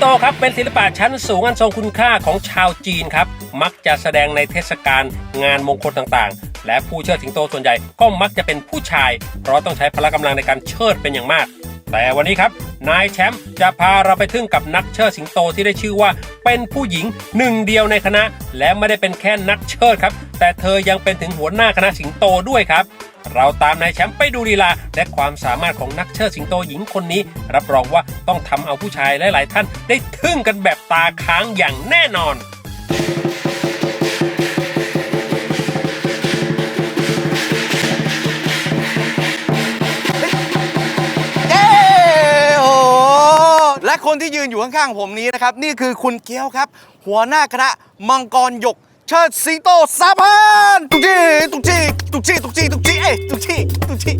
โตครับเป็นศิลปะชั้นสูงอันทรงคุณค่าของชาวจีนครับ มักจะแสดงในเทศกาลงานมงคลต่างๆ และผู้เชิดสิงโตส่วนใหญ่ก็มักจะเป็นผู้ชาย เพราะต้องใช้พละกำลังในการเชิดเป็นอย่างมาก แต่วันนี้ครับนายแชมป์จะพาเราไปทึ่งกับนักเชิดสิงโตที่ได้ชื่อว่า เป็นผู้หญิงหนึ่งเดียวในคณะ และไม่ได้เป็นแค่นักเชิดครับ แต่เธอยังเป็นถึงหัวหน้าคณะสิงโตด้วยครับ เราตามนายแชมป์ไปดูลีลา และความสามารถของนักเชิดสิงโตหญิงคนนี้ รับรองว่าต้องทำเอาผู้ชายหลายๆท่านได้ทึ่งกันแบบตาค้างอย่างแน่นอนเย้โอ้โหและคนที่ยืนอยู่ข้างๆผมนี้นะครับ นี่คือคุณเกี้ยวครับ หัวหน้าคณะมังกรหยก เชิดสิงโตสามพันตุกจีตุกจีตุกจีตุกจีตุกจีเอ้ยตุกจีตุกจี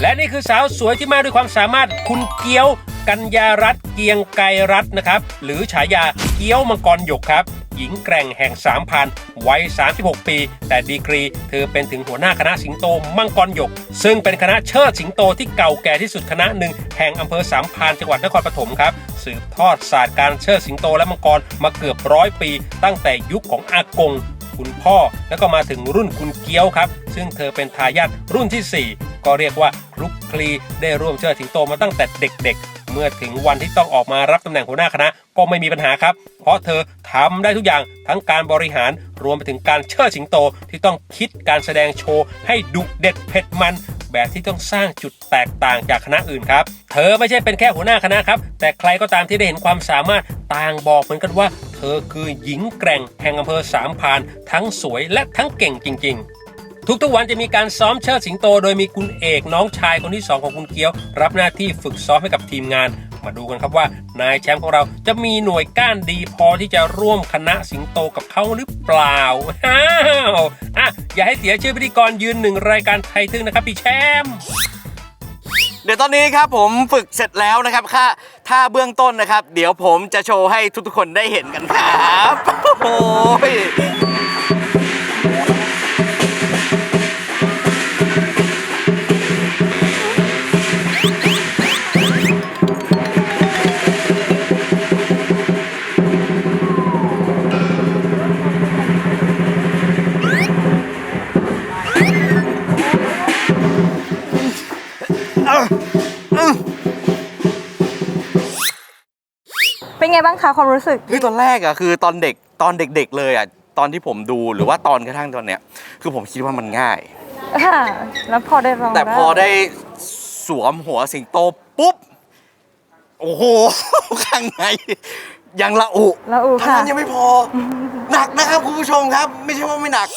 และนี่คือสาวสวยที่มาด้วยความสามารถคุณเกี้ยว กัญญารัตน์เกียงไกรรัตน์นะครับ หรือฉายาเกี้ยวมังกรหยกครับหญิงแกร่งแห่งสามพันวัย 36 ปี แต่ดีกรีเธอเป็นถึงหัวหน้าคณะสิงโตมังกรหยก ซึ่งเป็นคณะเชิดสิงโตที่เก่าแก่ที่สุดคณะหนึ่งแห่งอำเภอสามพรานจังหวัดนครปฐมครับสืบทอดศาสตร์การเชิดสิงโตและมังกรมาเกือบร้อยปี ตั้งแต่ยุคของอากง คุณพ่อ แล้วก็มาถึงรุ่นคุณเกี้ยวครับ ซึ่งเธอเป็นทายาทรุ่นทีสี่4 ก็เรียกว่าคลุกคลีได้ร่วมเชิดสิงโตมาตั้งแต่เด็กๆ เมื่อถึงวันที่ต้องออกมารับตำแหน่งหัวหน้าคณะก็ไม่มีปัญหาครับ เพราะเธอทำได้ทุกอย่างทั้งการบริหารรวมไปถึงการเชิดสิงโตที่ต้องคิดการแสดงโชว์ให้ดุเด็ดเผ็ดมันแบบที่ต้องสร้างจุดแตกต่างจากคณะอื่นครับ เธอไม่ใช่เป็นแค่หัวหน้าคณะครับ แต่ใครก็ตามที่ได้เห็นความสามารถต่างบอกเหมือนกันว่า เธอคือหญิงแกร่งแห่งอำเภอสามพาน ทั้งสวยและทั้งเก่งจริง ๆ ทุกๆวันจะมีการซ้อมเชิดสิงโต โดยมีคุณเอกน้องชายคนที่สองของคุณเกียว รับหน้าที่ฝึกซ้อมให้กับทีมงาน มาดูกันครับว่านายแชมป์ของเราจะมีหน่วยก้านดีพอที่จะร่วมคณะสิงโตกับเขาหรือเปล่าอ้าวอะอย่าให้เสียชื่อพิธีกรยืนหนึ่งรายการไทยทึ่งนะครับพี่แชมป์เดี๋ยวตอนนี้ครับผมฝึกเสร็จแล้วนะครับค่าท่าเบื้องต้นนะครับ เดี๋ยวผมจะโชว์ให้ทุกๆคนได้เห็นกันครับโอ้ย เป็นไงบ้างคะความรู้สึก คือตอนแรกอะคือตอนเด็กตอนเด็กๆเลยอะตอนที่ผมดูหรือว่าตอนกระทั่งตอนเนี้ย คือผมคิดว่ามันง่ายค่ะแล้วพอได้ลองแต่พอได้สวมหัวสิงโตปุ๊บ โอ้โห ข้างในยังละอุแล้วอูเท่าค่ะ นั้นยังไม่พอ หนักนะครับคุณผู้ชมครับ ไม่ใช่ว่าไม่หนัก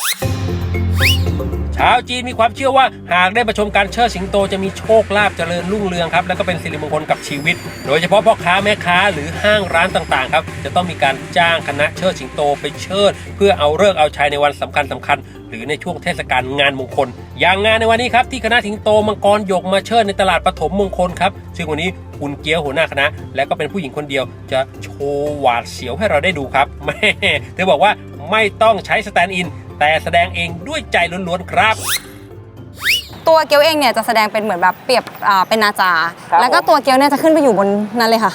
ชาวจีนมีความเชื่อว่าหากได้มาชมการเชิดสิงโตจะมีโชคลาภเจริญรุ่งเรืองครับแล้วก็เป็นสิริมงคลกับชีวิต โดยเฉพาะพ่อค้าแม่ค้าหรือห้างร้านต่างๆครับจะต้องมีการจ้างคณะเชิดสิงโตไปเชิด เพื่อเอาเลิกเอาชัยในวันสำคัญสคัญหรือในช่วงเทศกาลงานมงคล อย่างงานในวันนี้ครับที่คณะสิงโตมังกรหยกมาเชิดในตลาดปฐมมงคลครับซึ่งวันนี้คุณเกียวหัวหน้าคณะ และก็เป็นผู้หญิงคนเดียว จะโชว์หวาดเสียวให้เราได้ดูครับแม่เธอบอกว่าไม่ต้องใช้สแตนด์อิน แต่แสดงเองด้วยใจล้วนๆครับ ตัวเกียวเองเนี่ยจะแสดงเป็นเหมือนแบบเปรียบอ่าเป็นนาจา ครับแล้วก็ตัวเกียวเนี่ยจะขึ้นไปอยู่บนนั้นเลยค่ะ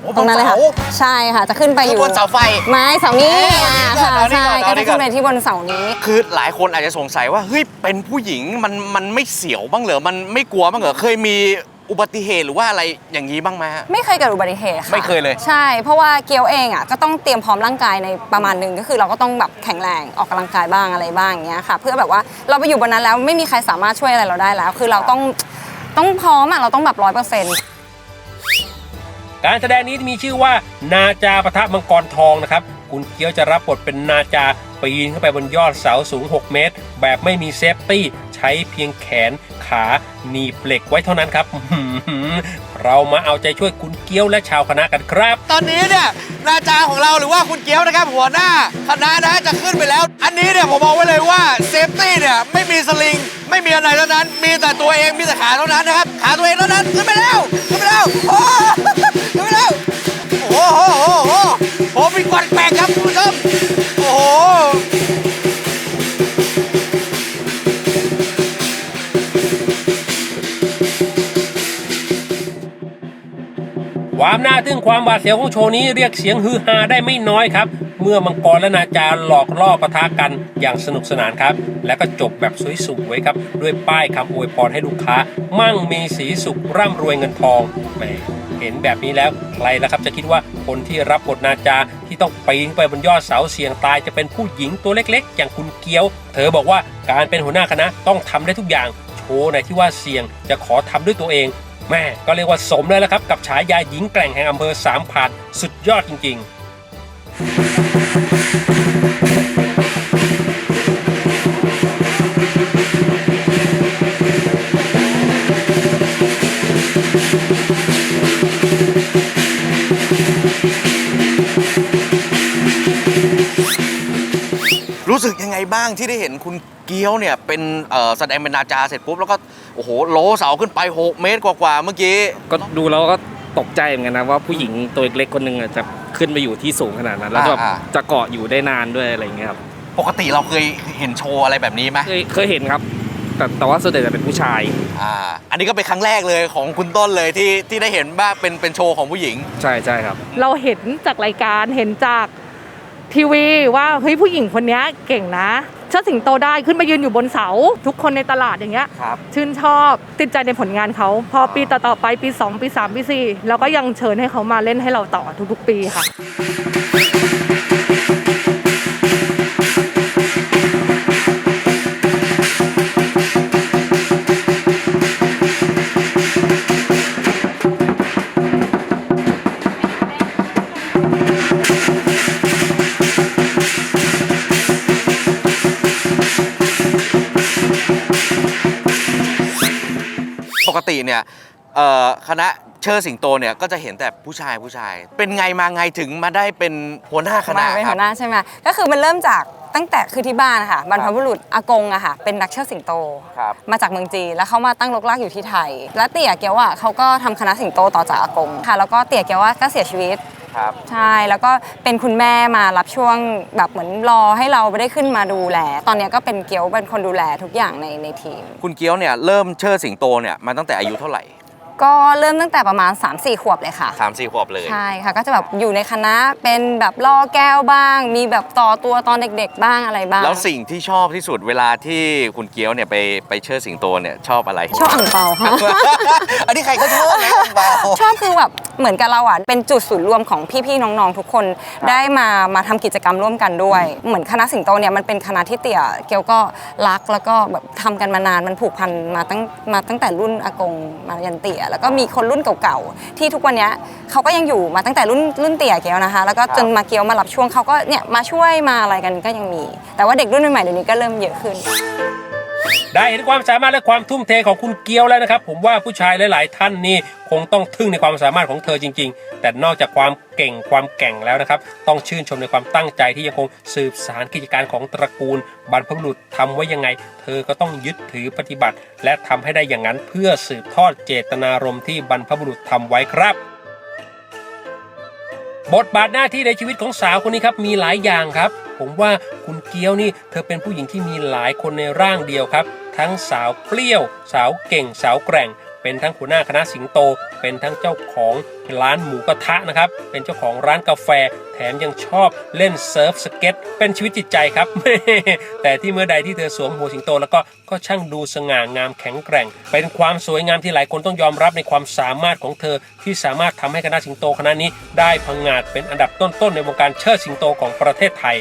โอ้ตรงนั้นเลยค่ะ บนเสา ใช่ค่ะ จะขึ้นไปอยู่บนเสาไฟ ไม้เสานี้เอ๊ะอ่าเอานี่ก่ค่ะอนเอานี่ก่อนเอานี่ใช่ก็จะก่อนขึ้นไปที่บนเสานี้ คือหลายคนอาจจะสงสัยว่าเฮ้ยเป็นผู้หญิงมันมันไม่เสียวบ้างเหรอมันไม่กลัวบ้างเหรอเคยมี อุบัติเหตุหรือว่าอะไรอย่างนี้บ้างไหมฮะ ไม่เคยเกิดอุบัติเหตุค่ะไม่เคยเลย ใช่ เพราะว่าเกียวเองอะก็ต้องเตรียมพร้อมร่างกายในประมาณหนึ่งก็คือเราก็ต้องแบบแข็งแรงออกกำลังกายบ้างอะไรบ้างอย่างเงี้ยค่ะ เพื่อแบบว่าเราไปอยู่บนนั้นแล้วไม่มีใครสามารถช่วยอะไรเราได้แล้ว คือเราต้องต้องพร้อมอะเราต้องแบบร้อยเปอร์เซ็นต์การแสดงนี้มีชื่อว่านาจาปะทะมังกรทองนะครับ คุณเกียวจะรับบทเป็นนาจาปีนขึ้นไปบนยอดเสาสูง 6 เมตร แบบไม่มีเซฟตี้ใช้เพียงแขนขาหนีบเหล็กไว้เท่านั้นครับ เรามาเอาใจช่วยคุณเกี้ยวและชาวคณะกันครับ ตอนนี้เนี่ยนาจาของเราหรือว่าคุณเกี้ยวนะครับ หัวหน้าคณะนะจะขึ้นไปแล้ว อันนี้เนี่ยผมบอกไว้เลยว่าเซฟตี้เนี่ยไม่มีสลิง ไม่มีอะไรเท่านั้น มีแต่ตัวเองมีแต่ขาเท่านั้นนะครับขาตัวเองเท่านั้นขึ้นไปแล้วขึ้นไปแล้วโอ้ขึ้นไปแล้วโอ้โหโอ้โหโอ้โหมีกวาดแปลกครับคุณผู้ชมโอ้โห ความน่าทึ่งความหวาดเสียวของโชว์นี้เรียกเสียงฮือฮาได้ไม่น้อยครับ เมื่อมังกรและนาจาหลอกล่อปะทะกันอย่างสนุกสนานครับ และก็จบแบบสวยๆครับ ด้วยป้ายคำอวยพรให้ลูกค้า มั่งมีสีสุขร่ำรวยเงินทองแหมเห็นแบบนี้แล้วใครล่ะครับจะคิดว่าคนที่รับบทนาจาที่ต้องปีนไปบนยอดเสาเสี่ยงตายจะเป็นผู้หญิงตัวเล็กๆ อย่างคุณเกียว เธอบอกว่าการเป็นหัวหน้าคณะต้องทำได้ทุกอย่างโชว์ในที่ว่าเสี่ยงจะขอทำด้วยตัวเอง แม่ก็เรียกว่าสมเลยละครับ กับฉายาหญิงแกร่งแห่งอำเภอสามพรานสุดยอดจริง ๆ รู้สึกยังไงบ้างที่ได้เห็นคุณเกี้ยวเนี่ยเป็นเอ่อแสดงเป็นนาจาเสร็จปุ๊บแล้วก็โอ้โหโลเสาขึ้นไป 6 เมตรกว่าๆเมื่อกี้ ก็ดูแล้วก็ตกใจเหมือนกันนะว่าผู้หญิงตัวเล็กๆคนหนึ่งอะจะขึ้นไปอยู่ที่สูงขนาดนั้น แล้วแบบอ่าจะเกาะอยู่ได้นานด้วยอะไรอย่างเงี้ยครับปกติเราเคยเห็นโชว์อะไรแบบนี้ไหมเคยเคยเห็นครับแต่แต่ว่าส่วนใหญ่จะเป็นผู้ชาย อ่า อันนี้ก็เป็นครั้งแรกเลยของคุณต้นเลยที่ที่ได้เห็นว่าเป็นเป็นโชว์ของผู้หญิง ใช่ใช่ครับ เราเห็นจากรายการเห็นจาก ทีวีว่าเฮ้ยผู้หญิงคนนี้เก่งนะเชิดสิงโตได้ขึ้นมายืนอยู่บนเสา ทุกคนในตลาดอย่างเงี้ยครับชื่นชอบติดใจในผลงานเขา พอปีต่อๆไปปี 2 ปี 3 ปี4เราก็ยังเชิญให้เขามาเล่นให้เราต่อทุกๆปีค่ะ ติเนี่ยเอ่อคณะเชิดสิงโตเนี่ยก็จะเห็นแต่ผู้ชายผู้ชาย เป็นไงมาไงถึงมาได้เป็นหัวหน้าคณะมาเป็นครัหับวหน้าใช่ไหมก็คือมันเริ่มจากตั้งแต่คือที่บ้านค่ะบรรพบุรุษอากงอะค่ะเป็นนักเชิดสิงโต ครับ มาจากเมืองจีนแล้วเขามาตั้งรกรากอยู่ที่ไทย แล้วเตี่ยเกียวอะเขาก็ทำคณะสิงโตต่อจากอากงค่ะ แล้วก็เตี่ยเกียวว่าก็เสียชีวิต ครับ ใช่ แล้วก็เป็นคุณแม่มารับช่วงแบบเหมือนรอให้เราได้ขึ้นมาดูแล ตอนเนี้ยก็เป็นเกียวเป็นคนดูแลทุกอย่างในในทีม คุณเกี้ยวเนี่ยเริ่มเชิดสิงโตเนี่ยมาตั้งแต่อายุเท่าไหร่ก็เริ่มตั้งแต่ประมาณ 3-4 ขวบเลยค่ะ สามสี่ขวบเลย ใช่ค่ะ ก็จะแบบอยู่ในคณะเป็นแบบล่อแก้วบ้าง มีแบบต่อตัวตอนเด็กๆบ้างอะไรบ้าง แล้วสิ่งที่ชอบที่สุดเวลาที่คุณเกี้ยวเนี่ยไปไปเชิดสิงโตเนี่ยชอบอะไร ชอบอ่างเปาค่ะ อันนี้ใครก็ชอบนะเบาชอบคือแบบ เหมือนกับเราอะเป็นจุดศูนย์รวมของพี่ๆน้องๆทุกคนได้มามาทำกิจกรรมร่วมกันด้วย เหมือนคณะสิงโตเนี่ยมันเป็นคณะที่เตี่ยเกียวก็รักแล้วก็แบบทำกันมานานมันผูกพันมาตั้งมาตั้งแต่รุ่นอากงมายันเตี่ยแล้วก็มีคนรุ่นเก่าๆที่ทุกวันเนี้ยเขาก็ยังอยู่มาตั้งแต่รุ่นรุ่นเตี่ยเกียวนะคะ แล้วก็จนมาเกียวมารับช่วงเขาก็เนี่ยมาช่วยมาอะไรกันก็ยังมี แต่ว่าเด็กรุ่นใหม่ๆเดี๋ยวนี้ก็เริ่มเยอะขึ้น ได้เห็นความสามารถและความทุ่มเทของคุณเกียวแล้วนะครับ ผมว่าผู้ชายหลาย ๆ ท่านนี่คงต้องทึ่งในความสามารถของเธอจริง ๆ แต่นอกจากความเก่งความแก่งแล้วนะครับ ต้องชื่นชมในความตั้งใจที่ยังคงสืบสารกิจการของตระกูลบรรพบุรุษทำไว้ยังไง เธอก็ต้องยึดถือปฏิบัติ และทำให้ได้อย่างนั้นเพื่อสืบทอดเจตนารมณ์ที่บรรพบุรุษทำไว้ครับบทบาทหน้าที่ในชีวิตของสาวคนนี้ครับมีหลายอย่างครับ ผมว่าคุณเกี้ยวนี่เธอเป็นผู้หญิงที่มีหลายคนในร่างเดียวครับ ทั้งสาวเปรี้ยว สาวเก่ง สาวแกร่ง เป็นทั้งหัวหน้าคณะสิงโต เป็นทั้งเจ้าของร้านหมูกระทะนะครับ เป็นเจ้าของร้านกาแฟ แถมยังชอบเล่นเซิร์ฟสเก็ต เป็นชีวิตจิตใจครับ แต่ที่เมื่อใดที่เธอสวมหัวสิงโตแล้วก็ก็ช่างดูสง่างามแข็งแกร่ง เป็นความสวยงามที่หลายคนต้องยอมรับในความสามารถของเธอ ที่สามารถทำให้คณะสิงโตคณะนี้ได้พังงาดเป็นอันดับต้นๆในวงการเชิดสิงโตของประเทศไทย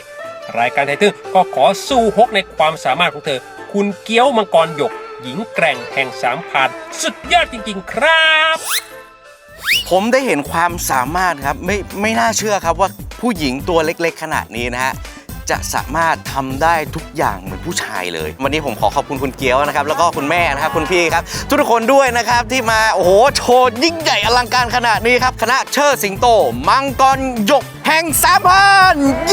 รายการไทยทึ่งก็ขอสู้ฮกในความสามารถของเธอ คุณเกี้ยวมังกรหยก หญิงแกร่งแห่งสามพานสุดยอดจริง ๆ ครับ ผมได้เห็นความสามารถครับไม่ไม่น่าเชื่อครับว่าผู้หญิงตัวเล็กๆ ขนาดนี้นะฮะจะสามารถทำได้ทุกอย่างเหมือนผู้ชายเลย วันนี้ผมขอขอบคุณคุณเกียวนะครับ แล้วก็คุณแม่นะครับคุณพี่ครับ ทุกคนด้วยนะครับที่มาโอ้โหโชว์ยิ่งใหญ่อลังการขนาดนี้ครับ คณะเชิดสิงโต มังกรหยกแห่งสามพันเย